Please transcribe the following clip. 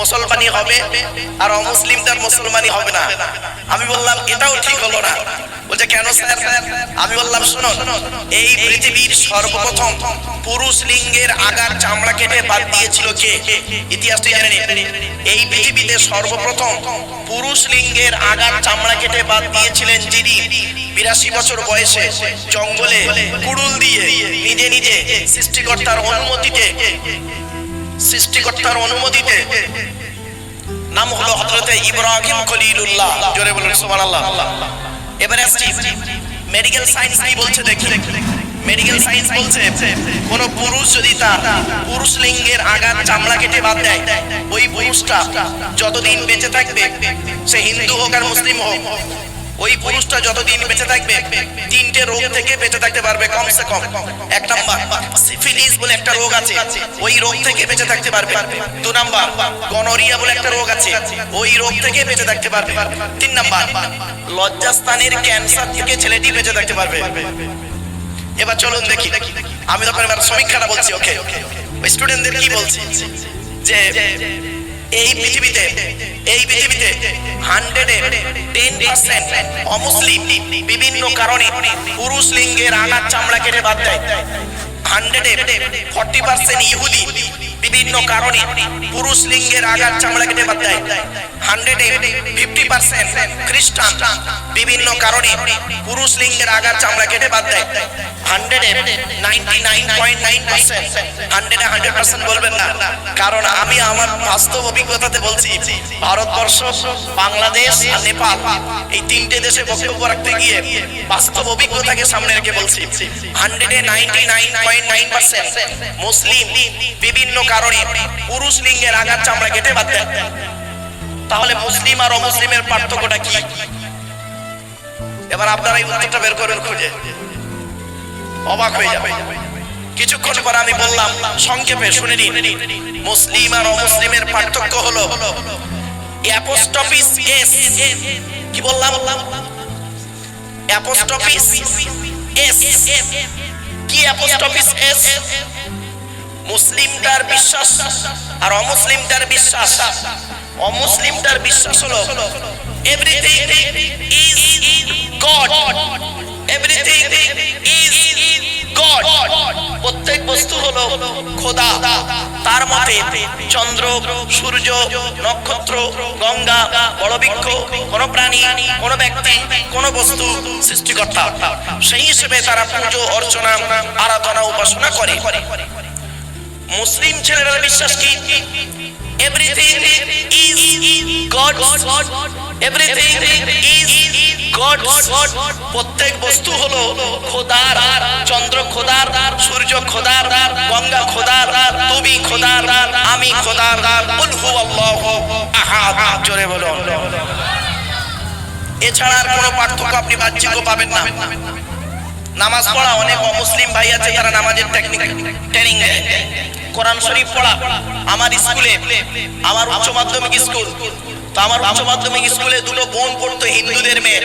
মুসলমানই হবে আর অমুসলিমটার মুসলমানই হবে না। আমি বললাম, এটাও ঠিক হলো না। বলছে, কেন স্যার? আমি বললাম, শুনুন, এই পৃথিবীর সর্বপ্রথম পুরুষ লিঙ্গের আগার চামড়া কেটে বাদ দিয়েছিল কে? ইতিহাসটি জেনে নিন। এই পৃথিবীতে সর্বপ্রথম পুরুষ লিঙ্গের আগার চামড়া কেটে বাদ দিয়েছিলেন যিনি বিরাশি বছর বয়সে জঙ্গলে কুড়ুল দিয়ে নিজে নিজে সৃষ্টিকর্তার অনুমতিতে সৃষ্টিকর্তার অনুমতিতে। নাম হলো হযরতে ইব্রাহিম খলিলুল্লাহ। জোরে বলুন, সুবহানাল্লাহ। এবারে আসছি মেডিকেল সায়েন্স কি বলছে দেখি। মেডিকেল সায়েন্স বলছে, কোন পুরুষ যদি তার পুরুষ লিঙ্গের আগার চামড়া কেটে বাদ দেয়, ওই পুরুষটা যতদিন বেঁচে থাকবে, সে হিন্দু হোক আর মুসলিম হোক ওই পুরুষটা যতদিন বেঁচে থাকবে, তিনটে রোগ থেকে বেঁচে থাকতে পারবে কমসে কম। এক নাম্বার, সিফিলিস বলে একটা রোগ আছে, ওই রোগ থেকে বেঁচে থাকতে পারবে। দু নাম্বার, গনোরিয়া বলে একটা রোগ আছে, ওই রোগ থেকে বেঁচে থাকতে পারবে। তিন নাম্বার, লজ্জাস্থানের ক্যান্সার থেকে ছেলেটি বেঁচে থাকতে পারবে। এবার চলুন দেখি। আমি তখন এবার সমীক্ষাটা বলছি, ওকে? ওই স্টুডেন্টদের কি বলছি? যে এই পৃথিবীতে এই পৃথিবীতে হান্ড্রেডে টেন পার্সেন্ট অমুসলিম বিভিন্ন কারণে পুরুষ লিঙ্গের আনার চামড়া কেটে বাদ দেয়। ফর্টি পার্সেন্ট ইহুদি বিভিন্ন কারণে পুরুষ লিঙ্গের আগার চামড়া কেটে বাদ দেয়। হান্ড্রেডে ফিফটি পার্সেন্ট খ্রিস্টান বিভিন্ন কারণে পুরুষ লিঙ্গের আগার চামড়া কেটে বাদ দেয়। হান্ড্রেডে ninety nine point nine percent hundred percent বলবেন না। কারণ আমি আমার বাস্তব অভিজ্ঞতাতে বলছি, ভারতবর্ষ, বাংলাদেশ আর নেপাল এই তিনটে দেশে বক্তব্য রাখতে গিয়ে বাস্তব অভিজ্ঞতাকে সামনে রেখে বলছি। হান্ড্রেডে ninety nine point nine percent মুসলিম বিভিন্ন কারণে পুরুষ লিঙ্গের আগার চামড়া কেটে বাদ দেন। তাহলে মুসলিম আর অমুসলিমের পার্থক্যটা কি? এবার আপনারা এই উত্তরটা বের করবেন খুঁজে। অবাক হয়ে যাবে কিছুক্ষণ পর আমি বললাম, সংক্ষেপে শুনে নিন, মুসলিম আর অমুসলিমের পার্থক্য হলো অ্যাপোস্টপিস এস। কি বললাম? অ্যাপোস্টপিস এস। কি অ্যাপোস্টপিস এস? মুসলিমটার বিশ্বাস আর অমুসলিমটার বিশ্বাস। অমুসলিমটার বিশ্বাস হলো everything is God everything is God প্রত্যেক বস্তু হলো খোদা। তার মতে চন্দ্র, সূর্য, নক্ষত্র, গঙ্গা বড় বৃক্ষ কোন প্রাণী, কোন ব্যক্তি, কোন বস্তু সৃষ্টিকর্তা। সেই হিসেবে তারা পুজো, অর্চনা, আরাধনা, উপাসনা করে। মুসলিম ছেলেরা বিশ্বাস কি? Everything is God everything is God প্রত্যেক বস্তু হলো খোদার, চন্দ্র খোদার, সূর্য খোদার, গঙ্গা খোদার, তুমি খোদার, আমি খোদার। কুল হুয়াল্লাহু আহাদ। জোরে বলুন এছাড়া আর কোনো পার্থক্য আপনি বাহ্যিক পাবেন না। নামাজ পড়া, অনেক অমুসলিম ভাই আছে যারা নামাজের টেকনিক ট্রেনিং কোরআন শরীফ পড়া, আমার স্কুলে, আমার উচ্চ মাধ্যমিক স্কুল। তো আমার উচ্চ মাধ্যমিক স্কুলে দুটো বোন পড়তো হিন্দুদের মেয়ে।